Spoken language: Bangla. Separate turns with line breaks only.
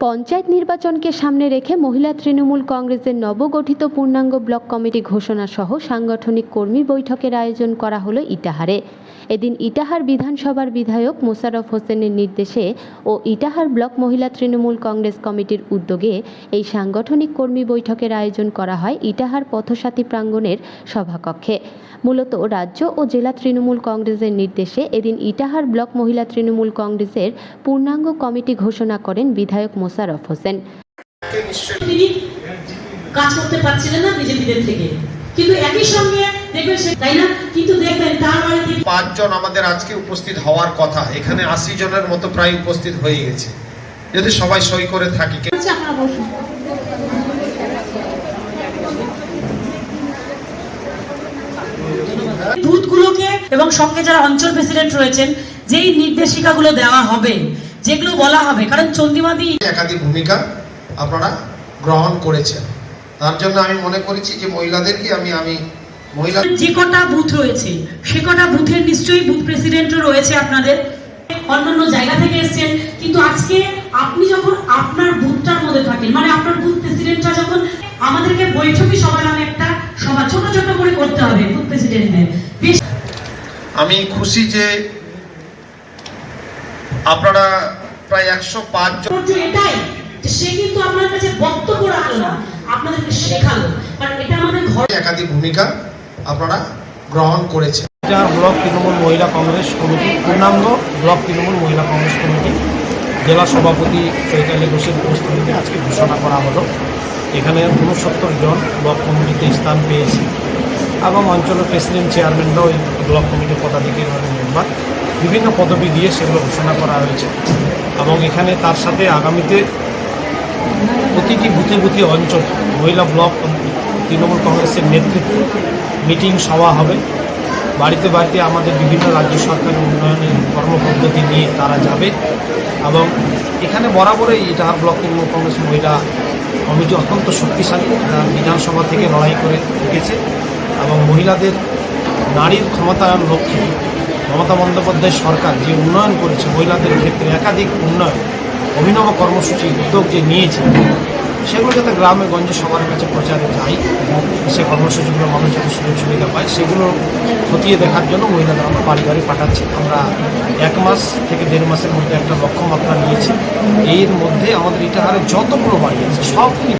পঞ্চায়েত নির্বাচনকে সামনে রেখে মহিলা তৃণমূল কংগ্রেসের নবগঠিত পূর্ণাঙ্গ ব্লক কমিটি ঘোষণা সহ সাংগঠনিক কর্মী বৈঠকের আয়োজন করা হলো ইটাহারে। এদিন ইটাহার বিধানসভার বিধায়ক মোশাররফ হোসেনের নির্দেশে ও ইটাহার ব্লক মহিলা তৃণমূল কংগ্রেস কমিটির উদ্যোগে এই সাংগঠনিক কর্মী বৈঠকের আয়োজন করা হয় ইটাহার পথসাথী প্রাঙ্গণের সভাকক্ষে। মূলত রাজ্য ও জেলা তৃণমূল কংগ্রেসের নির্দেশে এদিন ইটাহার ব্লক মহিলা তৃণমূল কংগ্রেসের পূর্ণাঙ্গ কমিটি ঘোষণা করেন বিধায়ক মোশাররফ হোসেন।
কাজ করতে পারছিলেন না বিজেপিদের থেকে। কিন্তু একই সঙ্গে দেখবেন সে তাই না? কিন্তু দেখবেন তার বাড়িতে
পাঁচজন আমাদের আজকে উপস্থিত হওয়ার কথা এখানে আশি জনের মতো প্রায় উপস্থিত হয়ে গেছে। যদি সবাই সই করে থাকি
হচ্ছে আপনারা বসুন। বুথগুলোকে এবং সঙ্গে যারা অঞ্চল প্রেসিডেন্ট রয়েছেন যেই নির্দেশিকাগুলো দেওয়া হবে যেগুলো বলা হবে কারণ চন্দিমাদি
একাধিক ভূমিকা আপনারা গ্রহণ করেছেন। তার জন্য আমি মনে করেছি যে মহিলাদেরকে আমি আমি
যে কটা বুথ রয়েছে সে কটা বুথের নিশ্চয়ই বুথ প্রেসিডেন্টও রয়েছে আপনাদের। অন্যান্য জায়গা থেকে এসেছেন কিন্তু আজকে আপনি যখন আপনার বুথটার মধ্যে থাকেন মানে আপনার বুথ প্রেসিডেন্টটা যখন আমাদেরকে বৈঠকি সভা নামে একটা সভা ছোট ছোট করে করতে হবে বুথ প্রেসিডেন্টদের
আমি খুশি যে আপনারা প্রায় একশো পাঁচ জন
এটাই সে কিন্তু আপনার কাছে বক্তব্য রাখল না আপনাদেরকে শেখালো। কারণ এটা আমাদের ঘর
একাধিক ভূমিকা আপনারা গ্রহণ করেছেন।
যার ব্লক তৃণমূল মহিলা কংগ্রেস কমিটি, পূর্ণাঙ্গ ব্লক তৃণমূল মহিলা কংগ্রেস কমিটি। জেলা সভাপতি চৈতালি ঘোষের উপস্থিতিতে আজকে ঘোষণা করা হলো। এখানে উনসত্তর জন ব্লক কমিটিতে স্থান পেয়েছে এবং অঞ্চলের প্রেসিডেন্ট, চেয়ারম্যানরাও এই ব্লক কমিটির পদাধিকারী মেম্বার। বিভিন্ন পদবি দিয়ে সেগুলো ঘোষণা করা হয়েছে এবং এখানে তার সাথে আগামীতে প্রতিটি বুথে বুথে অঞ্চল মহিলা ব্লক তৃণমূল কংগ্রেসের নেতৃত্বে মিটিং সভা হবে। বাড়িতে বাড়িতে আমাদের বিভিন্ন রাজ্য সরকারের উন্নয়নের কর্মপদ্ধতি নিয়ে তারা যাবে এবং এখানে বরাবরই ইটাহার ব্লক তৃণমূল কংগ্রেস মহিলা কমিটি অত্যন্ত শক্তিশালী। তারা বিধানসভা থেকে লড়াই করে উঠেছে এবং মহিলাদের নারীর ক্ষমতায়ন লক্ষ্যে মমতা বন্দ্যোপাধ্যায় সরকার যে উন্নয়ন করেছে, মহিলাদের ক্ষেত্রে একাধিক উন্নয়ন, অভিনব কর্মসূচি উদ্যোগ যে নিয়েছে সেগুলো যাতে গ্রামে, গঞ্জে সবার কাছে প্রচারে যায়, সে কর্মসূচিগুলো মানুষ যাতে সুযোগ সুবিধা পায়, সেগুলো খতিয়ে দেখার জন্য মহিলাদের আমরা বাড়ি বাড়ি পাঠাচ্ছি। আমরা এক মাস থেকে দেড় মাসের মধ্যে একটা লক্ষ্যমাত্রা নিয়েছি। এর মধ্যে আমাদের ইটাহারে যতগুলো বাড়ি আছে, সব